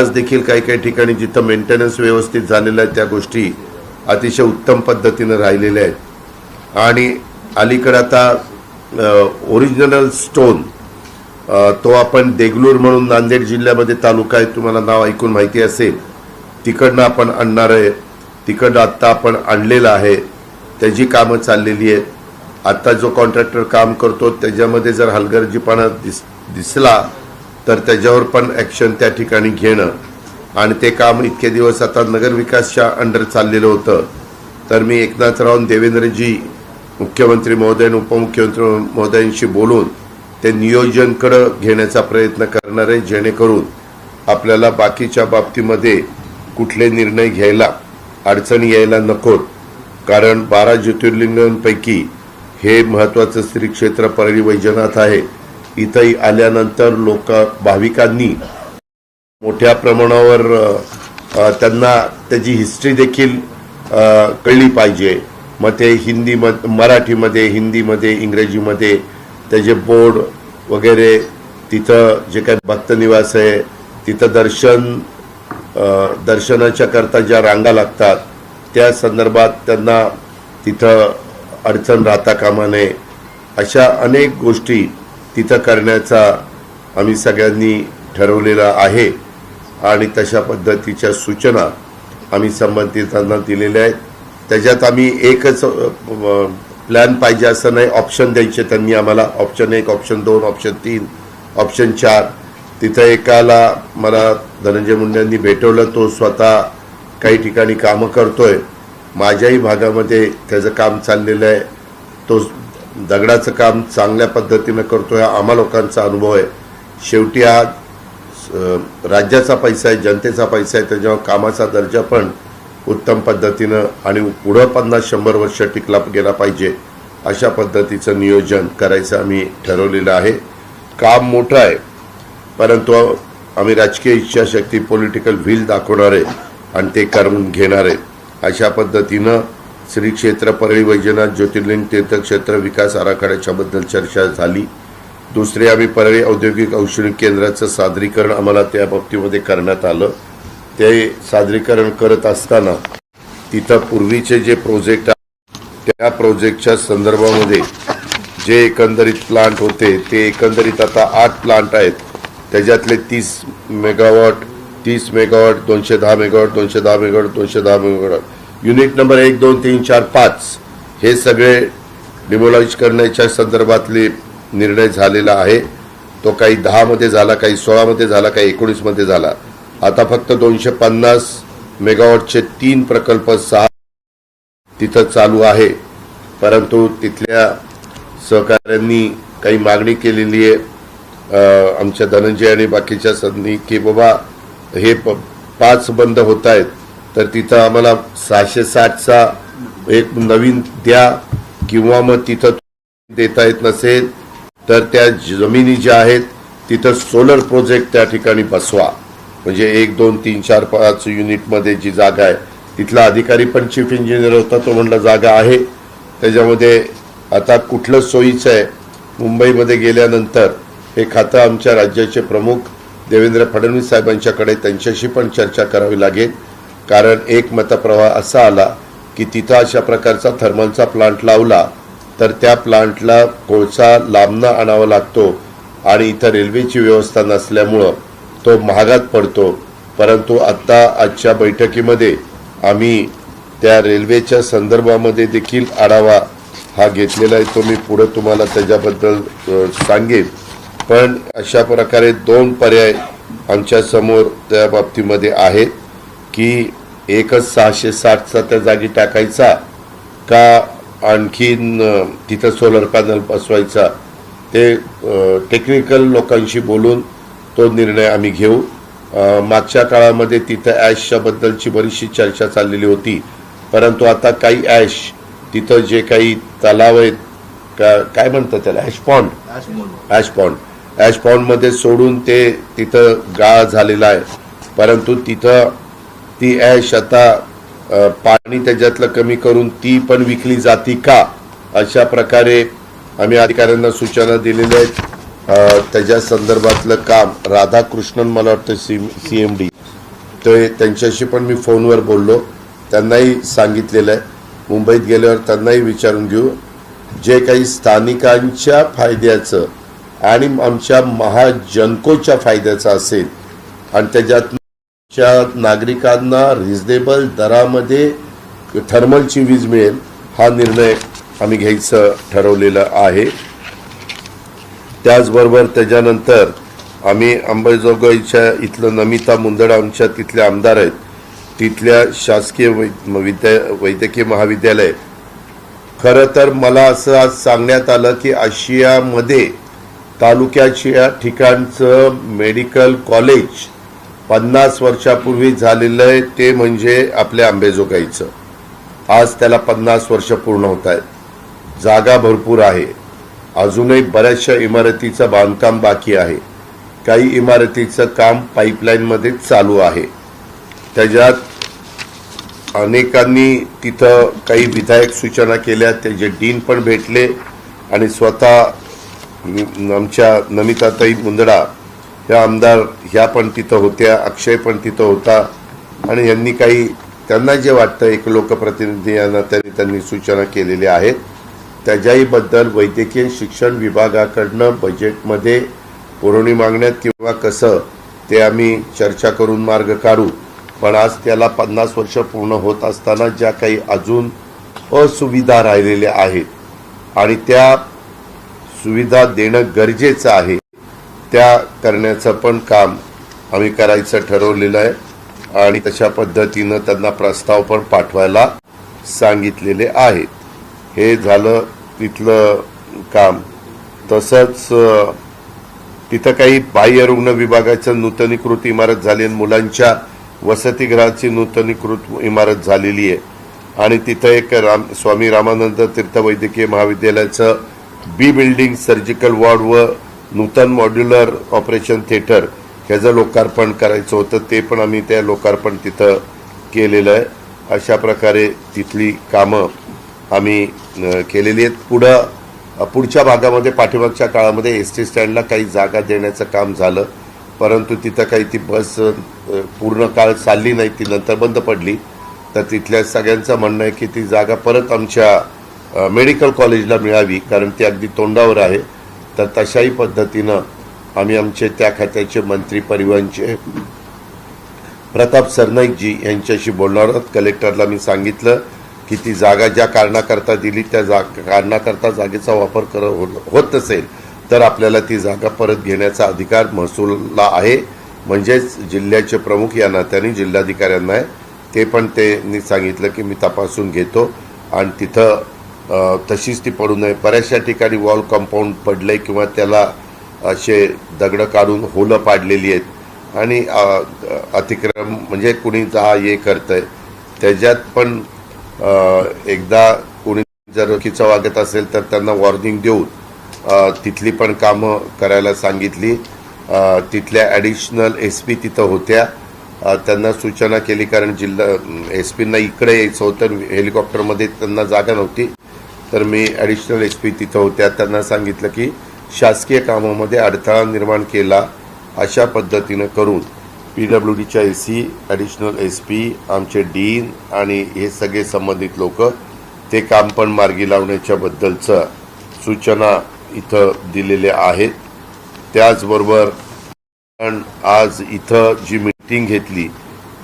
आज देखील काही काही ठिकाणी जिथं मेंटेनन्स व्यवस्थित झालेलं आहे त्या गोष्टी अतिशय उत्तम पद्धतीनं राहिलेल्या आहेत. आणि अलीकडे आता ओरिजिनल स्टोन तो आपण देगलूर म्हणून नांदेड जिल्ह्यामध्ये तालुका आहे तुम्हाला नाव ऐकून माहिती असेल. तिकडनं आपण आणणार आहे. तिकडनं आत्ता आपण आणलेलं आहे. त्याची कामं चाललेली आहेत. आत्ता जो कॉन्ट्रॅक्टर काम करतो त्याच्यामध्ये जर हलगर्जीपणा दिस दिसला तर त्याच्यावर पण ॲक्शन त्या ठिकाणी घेणं. आणि ते काम इतके दिवस आता नगरविकासच्या अंडर चाललेलं होतं. तर मी एकनाथराव देवेंद्रजी मुख्यमंत्री महोदय उपमुख्यमंत्री महोदयांशी बोलून ते नियोजनकडं घेण्याचा प्रयत्न करणार आहे जेणेकरून आपल्याला बाकीच्या बाबतीमध्ये कुठले निर्णय घ्यायला अडचणी यायला नकोत. कारण बारा ज्योतिर्लिंगांपैकी हे महत्त्वाचं श्री क्षेत्र परळी वैजनाथ आहे. इथंही आल्यानंतर लोक भाविकांनी मोठ्या प्रमाणावर त्यांना त्याची हिस्ट्री देखील कळली पाहिजे. मग ते हिंदी मराठीमध्ये हिंदीमध्ये इंग्रजीमध्ये त्याचे बोर्ड वगैरे तिथं जे काही भक्तनिवास आहे तिथं दर्शन दर्शनाच्या करता ज्या रांगा लागतात त्या संदर्भात त्यांना तिथं अडचण राहता कामा नये. अशा अनेक गोष्टी तिथं करण्याचा आम्ही सगळ्यांनी ठरवलेला आहे आणि तशा पद्धतीच्या सूचना आम्ही संबंधितांना दिलेल्या आहेत. त्याच्यात आम्ही एकच प्लॅन पाहिजे असं नाही. ऑप्शन द्यायचे त्यांनी आम्हाला. ऑप्शन एक ऑप्शन दोन ऑप्शन तीन ऑप्शन चार. तिथं एकाला मला धनंजय मुंडेंनी भेटवलं. तो स्वतः काही ठिकाणी कामं करतोय. माझ्याही भागामध्ये त्याचं काम चाललेलं आहे. तो दगडाचं काम चांगल्या पद्धतीनं करतो हा आम्हा लोकांचा अनुभव आहे. शेवटी हा राज्याचा पैसा आहे जनतेचा पैसा आहे त्याच्यावर कामाचा दर्जा पण उत्तम पद्धतीनं आणि पुढं पन्नास शंभर वर्ष टिकला गेला पाहिजे अशा पद्धतीचं नियोजन करायचं आम्ही ठरवलेलं आहे. काम मोठं आहे परंतु आम्ही राजकीय इच्छाशक्ती पॉलिटिकल व्हील दाखवणार आहे आणि ते करून घेणार आहे अशा पद्धतीनं श्री क्षेत्र परळी वैजनाथ ज्योतिर्लिंग तीर्थक्षेत्र विकास आराखड्याच्या बद्दल चर्चा झाली. दुसरे आम्ही परळी औद्योगिक औषधिक केंद्राचं सादरीकरण आम्हाला त्या बाबतीमध्ये करण्यात आलं. ते सादरीकरण करत असताना तिथं पूर्वीचे जे प्रोजेक्ट त्या प्रोजेक्टच्या संदर्भामध्ये जे एकंदरीत प्लांट होते ते एकंदरीत आता आठ प्लांट आहेत. त्याच्यातले तीस मेगावॉट तीस मेगावॉट दोनशे दहा मेगावॉट दोनशे दहा मेगावॉट दोनशे दहा मेगावॉट युनिट नंबर एक दोन तीन चार पाच. हे सगळे डिमोलॉज करण्याच्या संदर्भातले निर्णय झालेला आहे. तो काही दहामध्ये झाला काही सोळामध्ये झाला काही एकोणीसमध्ये झाला. आता फक्त दोनशे पन्नास मेगावॉटचे तीन प्रकल्प सहा तिथं चालू आहे. परंतु तिथल्या सहकाऱ्यांनी काही मागणी केलेली आहे. आमच्या धनंजय आणि बाकीच्या संधी की बाबा हे प- पाच बंद होत आहेत. तर तिथं आम्हाला सहाशे साठचा एक नवीन द्या किंवा मग तिथं देता येत नसेल तर त्या जमिनी ज्या आहेत तिथं सोलर प्रोजेक्ट त्या ठिकाणी बसवा. म्हणजे एक दोन तीन चार पाच युनिटमध्ये जी जागा आहे तिथला अधिकारी पण चीफ इंजिनियर होता तो म्हणला जागा आहे. त्याच्यामध्ये आता कुठलं सोयीचं आहे मुंबईमध्ये गेल्यानंतर हे खातं आमच्या राज्याचे प्रमुख देवेंद्र फडणवीस साहेबांच्याकडे त्यांच्याशी पण चर्चा करावी लागेल. कारण एक मतप्रवाह असा आला की तिथं अशा प्रकारचा थर्मलचा प्लांट लावला तर त्या प्लांटला कोळसा लांबनं आणावा लागतो आणि इथं रेल्वेची व्यवस्था नसल्यामुळं तो महागात पडतो. परंतु आत्ता आजच्या बैठकीमध्ये आम्ही त्या रेल्वेच्या संदर्भामध्ये देखील आढावा हा घेतलेला आहे. तो मी पुढं तुम्हाला त्याच्याबद्दल सांगेन. पण अशा प्रकारे दोन पर्याय आमच्यासमोर त्या बाबतीमध्ये आहेत. की एकच सहाशे साठचा त्या जागी टाकायचा का आणखीन तिथं सोलर पॅनल बसवायचा ते टेक्निकल लोकांशी बोलून तो निर्णय आम्ही घेऊ. मागच्या काळामध्ये तिथं ॲशच्या बद्दलची बरीचशी चर्चा चाललेली होती. परंतु आता काही ॲश तिथं जे काही तलाव आहेत का काय म्हणतात त्याला? Ash pond ash pond ash पॉन्डमध्ये सोडून ते तिथं गाळ झालेला आहे. परंतु तिथं ती ॲश आता पाणी त्याच्यातलं कमी करून ती पण विकली जाती का? अशा प्रकारे आम्ही अधिकाऱ्यांना सूचना दिलेल्या आहेत. त्याच्या संदर्भातलं काम राधाकृष्णन मला वाटतं सी सी एम डी. ते त्यांच्याशी पण मी फोनवर बोललो. त्यांनाही सांगितलेलं आहे. मुंबईत गेल्यावर त्यांनाही विचारून घेऊ. जे काही स्थानिकांच्या फायद्याचं आणि आमच्या महाजनकोच्या फायद्याचं असेल आणि त्याच्यात च्या नागरिकांना रिजनेबल दरामध्ये थर्मलची वीज मिळेल हा निर्णय आम्ही घ्यायचं ठरवलेलं आहे. त्याचबरोबर त्याच्यानंतर आम्ही अंबाजोगाईच्या इथलं नमिता मुंदड आमच्या तिथले आमदार आहेत. तिथल्या शासकीय वै विद्या वैद्यकीय महाविद्यालय. खरं तर मला असं आज सांगण्यात आलं की आशियामध्ये तालुक्याच्या ठिकाणचं मेडिकल कॉलेज पन्नास वर्षापूर्वी झालेलं आहे ते म्हणजे आपल्या आंबेजोगाईचं. आज त्याला पन्नास वर्ष पूर्ण होत आहेत. जागा भरपूर आहे. अजूनही बऱ्याचशा इमारतीचं बांधकाम बाकी आहे. काही इमारतीचं काम पाईपलाईनमध्ये चालू आहे. त्याच्यात अनेकांनी तिथं काही विधायक सूचना केल्या त्याचे डीन पण भेटले आणि स्वतः आमच्या नमिताताई मुंदडा ह्या आमदार ह्या पण तिथं होत्या अक्षय पण तिथं होता. आणि यांनी काही त्यांना जे वाटतं एक लोकप्रतिनिधी यांना त्यांनी त्यांनी सूचना केलेल्या आहेत. त्याच्याहीबद्दल वैद्यकीय शिक्षण विभागाकडनं बजेटमध्ये पुरवणी मागण्यात किंवा कसं ते आम्ही चर्चा करून मार्ग काढू. पण आज त्याला पन्नास वर्ष पूर्ण होत असताना ज्या काही अजून असुविधा राहिलेल्या आहेत. आणि त्या सुविधा देणं गरजेचं आहे. त्या करण्याचं पण काम आम्ही करायचं ठरवलेलं आहे. आणि तशा पद्धतीनं त्यांना प्रस्ताव पण पाठवायला सांगितलेले आहेत. हे झालं तिथलं काम. तसंच तिथं काही बाह्य रुग्ण विभागाचं नूतनीकृत इमारत झाली आणि मुलांच्या वसतिगृहाची नूतनीकृत इमारत झालेली आहे. आणि तिथं एक राम स्वामी रामानंद तीर्थ वैद्यकीय महाविद्यालयाचं बी बिल्डिंग सर्जिकल वॉर्ड व नूतन मॉड्युलर ऑपरेशन थिएटर ह्याचं लोकार्पण करायचं होतं ते पण आम्ही त्या लोकार्पण तिथं केलेलं आहे. अशा प्रकारे तिथली कामं आम्ही केलेली आहेत. पुढं पुढच्या भागामध्ये पाठीमागच्या काळामध्ये एस टी स्टँडला काही जागा देण्याचं काम झालं. परंतु तिथं काही ती बस पूर्ण काळ चालली नाही ती नंतर बंद पडली. तर तिथल्या सगळ्यांचं म्हणणं आहे की ती जागा परत आमच्या मेडिकल कॉलेजला मिळावी कारण ती अगदी तोंडावर आहे. तर तशाही पद्धतीनं आम्ही आमचे त्या खात्याचे मंत्री परिवहनचे प्रताप सरनाईकजी यांच्याशी बोलणार आहोत. कलेक्टरला मी सांगितलं की ती जागा ज्या कारणाकरता दिली त्या जा कारणाकरता जागेचा वापर कर हो- होत असेल तर आपल्याला ती जागा परत घेण्याचा अधिकार महसूलला आहे. म्हणजेच जिल्ह्याचे प्रमुख या नात्याने जिल्हाधिकाऱ्यांना आहे. ते पण त्यांनी सांगितलं की मी तपासून घेतो. आणि तिथं तशीच ती पडू नये. बऱ्याचशा ठिकाणी वॉल कंपाऊंड पडलंय किंवा त्याला असे दगडं काढून होलं पाडलेली आहेत. आणि अतिक्रम म्हणजे कुणी जा ये करतंय. त्याच्यात पण एकदा कुणी जर चुकीचं वागत असेल तर त्यांना वॉर्निंग देऊन तिथली पण कामं करायला सांगितली. तिथल्या ॲडिशनल एस पी तिथं होत्या. त्यांना सूचना केली कारण जिल्हा एस पींना इकडे यायचं होतं हेलिकॉप्टरमध्ये त्यांना जागा नव्हती. तर मी ॲडिशनल एस पी तिथं होत्या. त्यांना सांगितलं की शासकीय कामामध्ये अडथळा निर्माण केला अशा पद्धतीनं करून पी डब्ल्यू डीच्या A C additional S P आमचे डीन आणि हे सगळे संबंधित लोक ते काम पण मार्गी लावण्याच्या बद्दलचं सूचना इथं दिलेल्या आहेत. त्याचबरोबर पण आज इथं जी मीटिंग घेतली.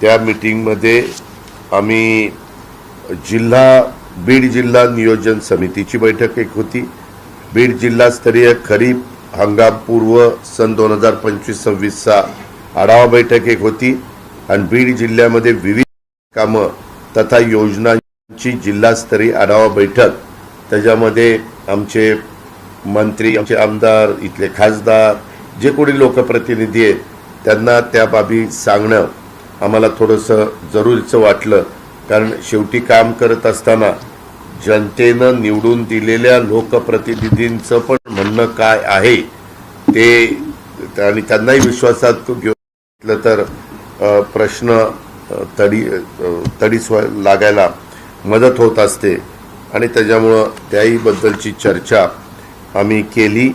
त्या मीटिंगमध्ये आम्ही जिल्हा बीड जिल्हा नियोजन समितीची बैठक एक होती. बीड जिल्हास्तरीय खरीप हंगामपूर्व सन दोन हजार पंचवीस सव्वीसचा आढावा बैठक एक होती आणि बीड जिल्ह्यामध्ये विविध कामं तथा योजनांची जिल्हास्तरीय आढावा बैठक. त्याच्यामध्ये आमचे मंत्री आमचे आमदार इथले खासदार जे कोणी लोकप्रतिनिधी आहेत त्यांना त्या बाबी सांगणं आम्हाला थोडंसं जरुरीचं वाटलं. कारण शेवटी काम करत असताना जनतेनं निवडून दिलेल्या लोकप्रतिनिधींचं पण म्हणणं काय आहे ते आणि त्यांनाही विश्वासात घेतलं तर प्रश्न तडी तडीस लागायला मदत होत असते. आणि त्याच्यामुळं त्याहीबद्दलची चर्चा आम्ही केली.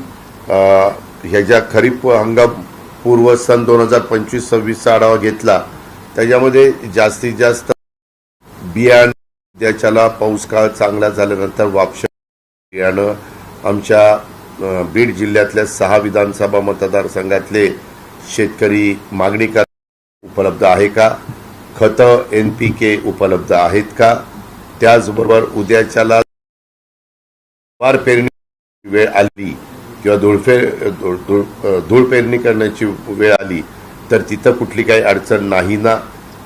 ह्या ह्याच्या खरीप हंगाम पूर्व सन दोन हजार पंचवीस सव्वीसचा आढावा घेतला. त्याच्यामध्ये जास्तीत जास्त बियाणं त्याच्याला पाऊस काळ चांगला झाल्यानंतर वापश बियाणं आमच्या बीड जिल्ह्यातल्या सहा विधानसभा मतदारसंघातले शेतकरी मागणी कर उपलब्ध आहे का? खतं एन पी के उपलब्ध आहेत का? त्याचबरोबर उद्याच्याला पेरणी वेळ आली. किंवा धुळफे धुळ धुळ- धूळ पेरणी करण्याची वेळ आली तर तिथं कुठली काही अडचण नाही ना?